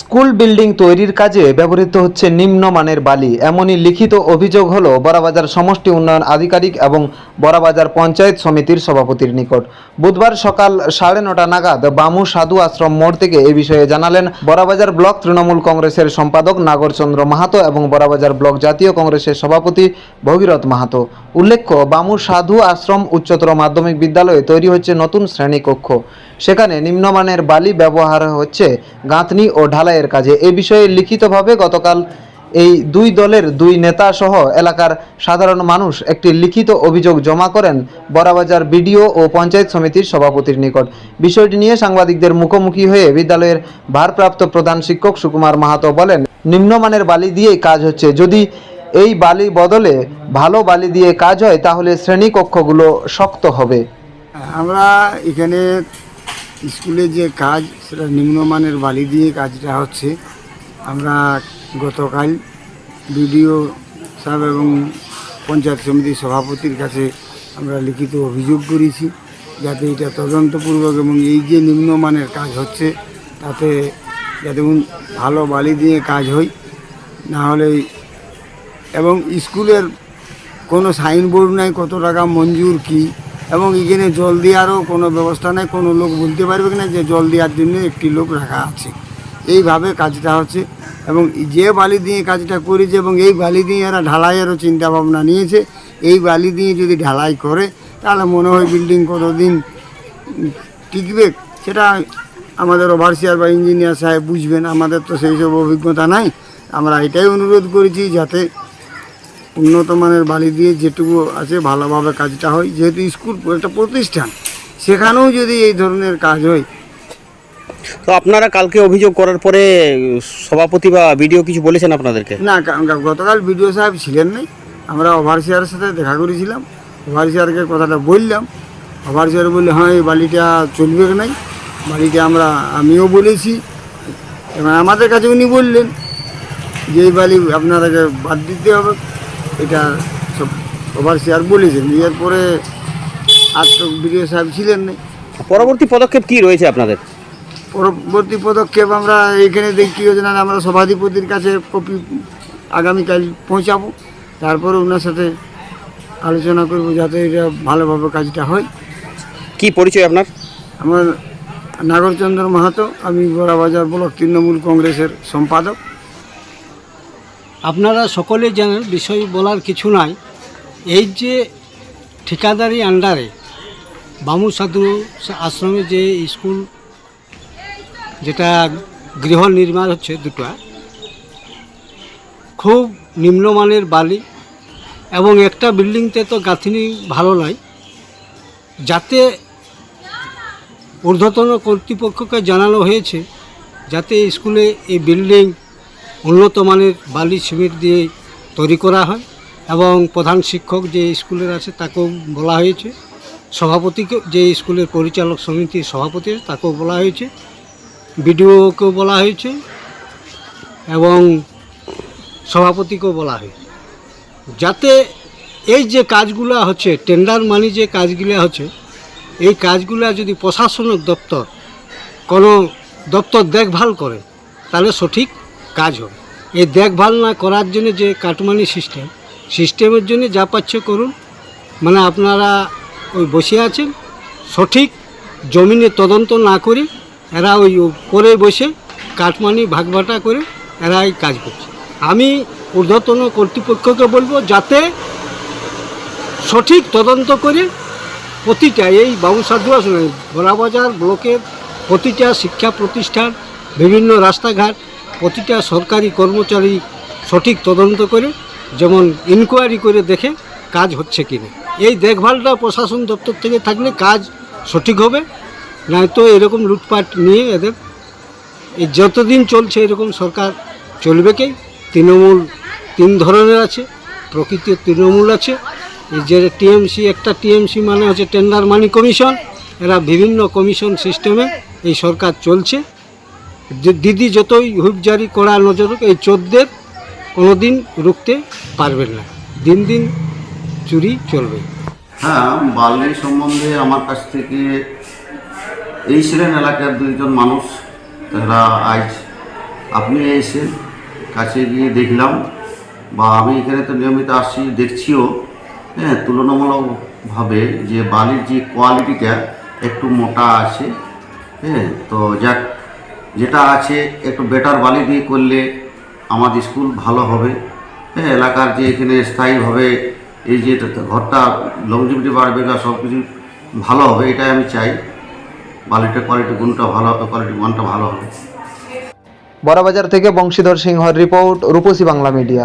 School building তৈরির কাজে ব্যবহৃত হচ্ছে নিম্নমানের বালি। এমনই লিখিত অভিযোগ হল বড়াবাজার সমষ্টি উন্নয়ন আধিকারিক এবং বড়াবাজার পঞ্চায়েত সমিতির সভাপতির নিকট। বুধবার সকাল সাড়ে নটা নাগাদ বামু সাধু আশ্রম মোড় থেকে এ বিষয়ে জানালেন, বড়াবাজার ব্লক তৃণমূল কংগ্রেসের সম্পাদক নাগরচন্দ্র মাহাতো এবং বড়াবাজার ব্লক জাতীয় কংগ্রেসের সভাপতি ভগীরথ মাহাতো। উল্লেখ্য, বামু সাধু আশ্রম উচ্চতর মাধ্যমিক বিদ্যালয়ে তৈরি হচ্ছে নতুন শ্রেণীকক্ষ সেখানে নিম্নমানের বালি ব্যবহার হচ্ছে গাঁথনি ও ঢালাইয়ের কাজে। এ বিষয়ে লিখিতভাবে গতকাল এই দুই দলের দুই নেতা সহ এলাকার সাধারণ মানুষ একটি লিখিত অভিযোগ জমা করেন বড়াবাজার বিডিও ও পঞ্চায়েত সমিতির সভাপতির নিকট। বিষয়টি নিয়ে সাংবাদিকদের মুখোমুখি হয়ে বিদ্যালয়ের ভারপ্রাপ্ত প্রধান শিক্ষক সুকুমার মাহাতো বলেন, নিম্নমানের বালি দিয়েই কাজ হচ্ছে। যদি এই বালি বদলে ভালো বালি দিয়ে কাজ হয়, তাহলে শ্রেণীকক্ষগুলো শক্ত হবে। আমরা এখানে স্কুলে যে কাজ, সেটা নিম্নমানের বালি দিয়ে কাজটা হচ্ছে। আমরা গতকাল বিডিও সাহেব এবং পঞ্চায়েত সমিতির সভাপতির কাছে আমরা লিখিত অভিযোগ করেছি, যাতে এটা তদন্তপূর্বক এবং এই যে নিম্নমানের কাজ হচ্ছে, তাতে যাতে ভালো বালি দিয়ে কাজ হয়, না হলে এবং স্কুলের কোনো সাইনবোর্ড নাই, কত টাকা মঞ্জুর কি এবং এখানে জল দেওয়ারও কোনো ব্যবস্থা নেই, কোনো লোক বলতে পারবে না যে জল দেওয়ার জন্য একটি লোক রাখা আছে। এইভাবে কাজটা হচ্ছে এবং যে বালি দিয়ে কাজটা করেছে এবং এই বালি দিয়ে এরা ঢালাইয়েরও চিন্তা ভাবনা নিয়েছে, এই বালি দিয়ে যদি ঢালাই করে, তাহলে মনে হয় বিল্ডিং কতদিন টিকবে, সেটা আমাদের ওভারসিয়ার বা ইঞ্জিনিয়ার সাহেব বুঝবেন, আমাদের তো সেই সব অভিজ্ঞতা নাই। আমরা এটাই অনুরোধ করেছি যাতে উন্নত মানের বালি দিয়ে যেটুকু আছে ভালোভাবে কাজটা হয় যেহেতু স্কুল একটা প্রতিষ্ঠান সেখানেও যদি এই ধরনের কাজ হয়। তো আপনারা কালকে অভিযোগ করার পরে সভাপতি বা ভিডিও কিছু বলেছেন আপনাদেরকে? না গতকাল বিডিও সাহেব ছিলেন নাই। আমরা ওভারসিয়ারের সাথে দেখা করেছিলাম। ওভারসিয়ারকে কথাটা বললাম। ওভারসিয়ার বললে হ্যাঁ এই বালিটা চলবে নাই? বালিটা আমরা আমিও বলেছি। এবং আমাদের কাছে উনি বললেন যে এই বালি আপনাদেরকে বাদ দিতে হবে। এটা সব ওভার ওভারসিয়ার বলেছেন বিয়ের এরপরে আর তো বিডিও সাহেব ছিলেন না। পরবর্তী পদক্ষেপ কি রয়েছে আপনাদের? পরবর্তী পদক্ষেপ আমরা এখানে দেখি যোজনা আমরা সভাধিপতির কাছে কপি আগামীকাল পৌঁছাবো। তারপরে ওনার সাথে আলোচনা করব যাতে এটা ভালোভাবে কাজটা হয়। কি পরিচয় আপনার? আমার নাগরচন্দ্র মাহাতো আমি বড়াবাজার ব্লক তৃণমূল কংগ্রেসের সম্পাদক। আপনারা সকলেই জানেন, বিষয় বলার কিছু নাই। এই যে ঠিকাদারি আন্ডারে বামু সাধু আশ্রমে যে স্কুল, যেটা গৃহ নির্মাণ হচ্ছে দুটো, খুব নিম্নমানের বালি এবং একটা বিল্ডিংতে তো গাঁথিনি ভালো নয় যাতে ঊর্ধ্বতন কর্তৃপক্ষকে জানানো হয়েছে, যাতে স্কুলে এই বিল্ডিং উন্নত মানের বালি সিমেন্ট দিয়ে তৈরি করা হয় এবং প্রধান শিক্ষক যে স্কুলের আছে তাকেও বলা হয়েছে, সভাপতিকে, যে স্কুলের পরিচালক সমিতির সভাপতি আছে তাকেও বলা হয়েছে, বিডিওকেও বলা হয়েছে এবং সভাপতিকেও বলা হয়েছে। যাতে এই যে কাজগুলো হচ্ছে টেন্ডার মানি যে কাজগুলো হচ্ছে, এই কাজগুলো যদি প্রশাসনিক দপ্তর কোনো দপ্তর দেখভাল করে, তাহলে সঠিক কাজ হবে। এই দেখভাল না করার জন্য যে কাটমানি সিস্টেম, সিস্টেমের জন্য যা পাচ্ছে করুন। মানে আপনারা ওই বসে আছেন, সঠিক জমিনে তদন্ত না করে এরা ওই পরে বসে কাটমানি ভাগবাটা করে এরা এই কাজ করছে। আমি ঊর্ধ্বতন কর্তৃপক্ষকে বলব, যাতে সঠিক তদন্ত করে প্রতিটা এই বাবু সাধু আসলে বড়াবাজার ব্লকের প্রতিটা শিক্ষা প্রতিষ্ঠান, বিভিন্ন রাস্তাঘাট প্রতিটা সরকারি কর্মচারী সঠিক তদন্ত করে, যেমন ইনকোয়ারি করে দেখে কাজ হচ্ছে কিনা এই দেখভালটা প্রশাসন দপ্তর থেকে থাকলে কাজ সঠিক হবে, নয়তো এরকম লুটপাট নিয়ে এদের এই যতদিন চলছে এরকম সরকার চলবে কি? তৃণমূল তিন ধরনের আছে, প্রকৃতির তৃণমূল আছে, এই যে টিএমসি, একটা টিএমসি মানে হচ্ছে টেন্ডার মানি কমিশন এরা বিভিন্ন কমিশন সিস্টেমে এই সরকার চলছে। দিদি যতই হুইপ জারি করা নজর এই চোদ্দের কোনো দিন রুখতে পারবেন না। দিন দিন চুরি চলবে। হ্যাঁ বালি সম্বন্ধে আমার কাছ থেকে এই ছিলেন এলাকার দুইজন মানুষ। তারা আজ আপনি এসে কাছে গিয়ে দেখলাম বা আমি এখানে তো নিয়মিত আসছি দেখছিও। হ্যাঁ তুলনামূলকভাবে যে বালির যে কোয়ালিটিটা একটু মোটা আছে। হ্যাঁ তো যাক যেটা আছে, একটু বেটার বালি দিয়ে করলে আমাদের স্কুল ভালো হবে। হ্যাঁ এলাকার যে এখানে স্থায়ীভাবে এই যে ঘরটা লংজিভিটি বাড়বে বা সব কিছু ভালো হবে, এটাই আমি চাই। বালিটা কোয়ালিটি গুণটা ভালো হবে কোয়ালিটি মানটা ভালো হবে। বড়বাজার থেকে বংশীধর সিংহর রিপোর্ট, রূপসী বাংলা মিডিয়া।